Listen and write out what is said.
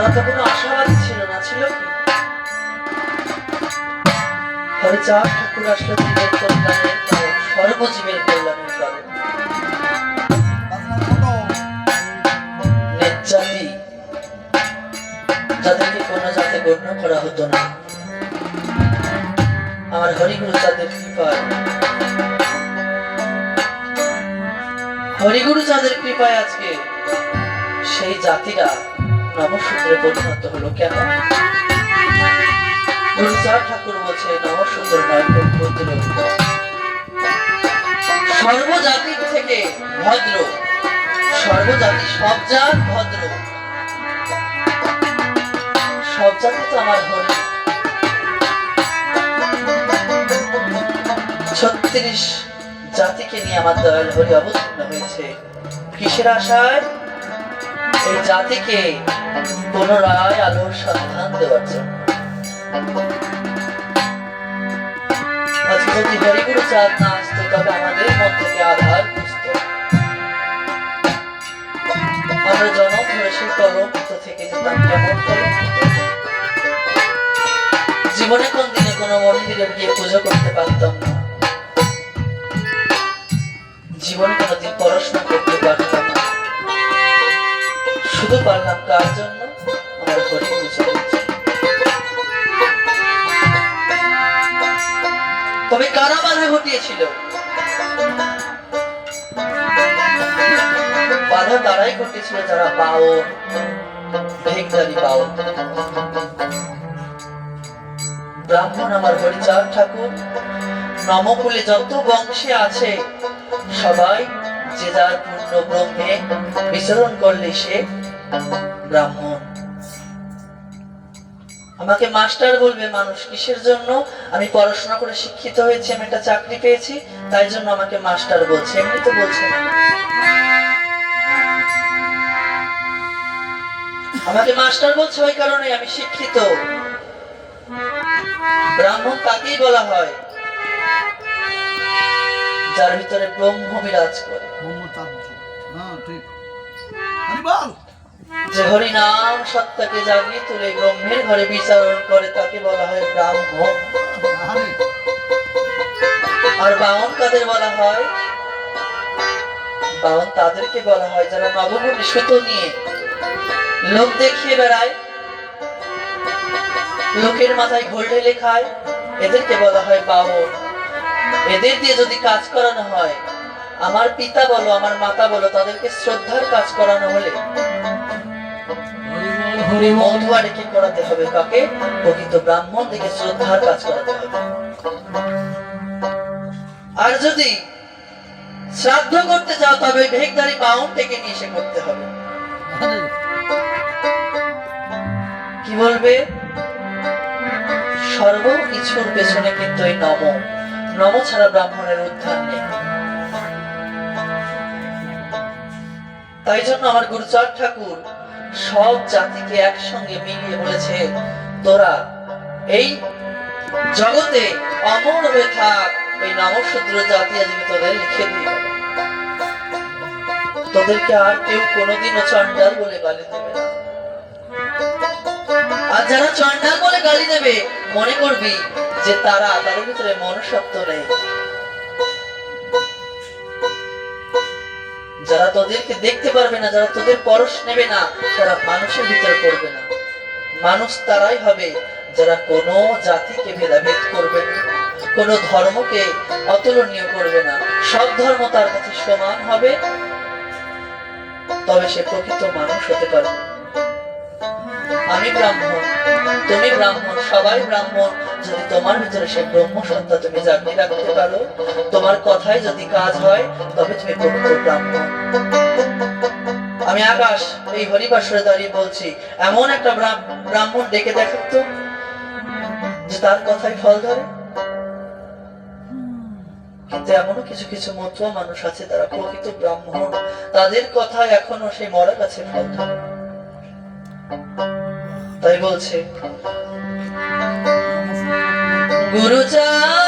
তারা তো কোনো আশাবাদী ছিল না, ছিল কি? হরিচাঁদ ঠাকুর আসলে জীবের কল্যাণের কারণ সর্বজীবের কল্যাণের কারণ যাদেরকে কোনো জাতে গণ্য করা হতো না। আমার হরিগুরু চাঁদের কৃপায়। হরিগুরু চাঁদের কৃপায় আজকে সেই জাতিরা নবসূত্রে পরিণত হলো, কেন? ঠাকুর বলছে নবসূত্র নয় সর্বজাতির থেকে ভদ্র, সর্বজাতি, সব জাত ভদ্র। সব জাতি তো আমার হরি ছত্রিশ জাতিকে নিয়ে আমার দয়াল হরি অবতীর্ণ হয়েছে। কিসের আশায়? জাতিকে পুনরায় আলোর সন্ধান দেওয়ার জন্য। যদি চাঁদ না আসতো তবে আমাদের আধার আমরা জনম ধরে থেকে যেতাম কেমন জীবনে কোন দিনে কোনো মন্দিরে গিয়ে পুজো করতে পারতাম না। জীবনে কোনোদিন পড়াশোনা করতে পারতাম শুধু পারলাম কার জন্য আমার চাঁদের তবে কারা বাধা ঘটিয়েছিল? বাধা তারাই ঘটিয়েছিল যারা বাউন ভেগদারি বাউন ব্রাহ্মণ আমার হরিচাঁদ ঠাকুর, নমকুলে যত বংশে আছে, সবাই যে যার পূর্ণ ব্রহ্মে বিচরণ করলে সে ব্রাহ্মণ। আমাকে মাস্টার বলবে মানুষ, কিসের জন্য? আমি পড়াশোনা করে শিক্ষিত হয়েছি, আমি একটা চাকরি পেয়েছি, তাই জন্য আমাকে মাস্টার বলছে। এমনি তো বলছে না। আমাকে মাস্টার বলছে ওই কারণে আমি শিক্ষিত। ব্রাহ্মণ তাকেই বলা হয়? যার ভিতরে ব্রহ্ম বিরাজ করে। ব্রহ্মচার্য হ্যাঁ ঠিক। আরে বল। যে হরি নাম সত্তাকে জাগিয়ে তুলে ব্রহ্মের ঘরে বিচারণ করে, তাকে বলা হয় ব্রাহ্মণ। আর বামন কাদের বলা হয়? বামন তাদেরকে বলা হয় যারা নবভূমি সুতো নিয়ে লোক দেখিয়ে বেড়ায়। লোকের মাথায় ঘোল ঢেলে খায়, এদেরকে বলা হয় বামন। এদের দিয়ে যদি কাজ করানো হয়, আমার পিতা বলো, আমার মাতা বলো, তাদেরকে শ্রদ্ধার কাজ করানো হলে মধুয়ারে কি করাতে হবে কাকে? প্রকৃত ব্রাহ্মণ থেকে শ্রদ্ধার কাজ করাতে হবে। আর যদি শ্রাদ্ধ করতে তবে বাউন থেকে নিয়ে করতে হবে। কি বলবে? সর্ব কিছুর পেছনে কিন্তু এই নম। নম ছাড়া ব্রাহ্মণের উদ্ধার নেই। তাই জন্য আমার গুরুচাঁদ ঠাকুর সব জাতিকে একসঙ্গে মিলিয়ে বলেছে, তোরা এই জগতে অমর হয়ে থাক, এই নমশূদ্র জাতি আজকে তোদের লিখে দিই তোদেরকে আর কেউ কোনোদিনও চন্ডাল বলে গালি দেবে আর যারা চন্ডাল বলে গালি দেবে, মনে করবি যে তারা তাদের ভিতরে মনুষ্যত্ব নেই। যারা তোদেরকে দেখতে পারবে না, যারা তোদের পরশ নেবে না, তারা মানুষের ভিতরে পড়বে না। মানুষ তারাই হবে যারা কোনো জাতিকে ভেদাভেদ করবে না, কোনো ধর্মকে অতুলনীয় করবে না। সব ধর্ম তার কাছে সমান হবে, তবে সে প্রকৃত মানুষ হতে পারবে আমি ব্রাহ্মণ, তুমি ব্রাহ্মণ, সবাই ব্রাহ্মণ যদি তোমার ভিতরে সে ব্রহ্ম সত্তা তুমি জাগিয়ে রাখতে পারো তোমার কথায় যদি কাজ হয়, তবে তুমি প্রকৃত ব্রাহ্মণ আমি আকাশ, এই হরিবাসরে দাঁড়িয়ে বলছি, এমন একটা ব্রাহ্মণ ডেকে দেখেন তো, যে তার কথাই ফল ধরে। কিন্তু এমনও কিছু কিছু মতুয়া মানুষ আছে তারা প্রকৃত ব্রাহ্মণ। তাদের কথা এখনও সেই মরা গাছে ফল ধরে। তাই বলছে গুরুচা ও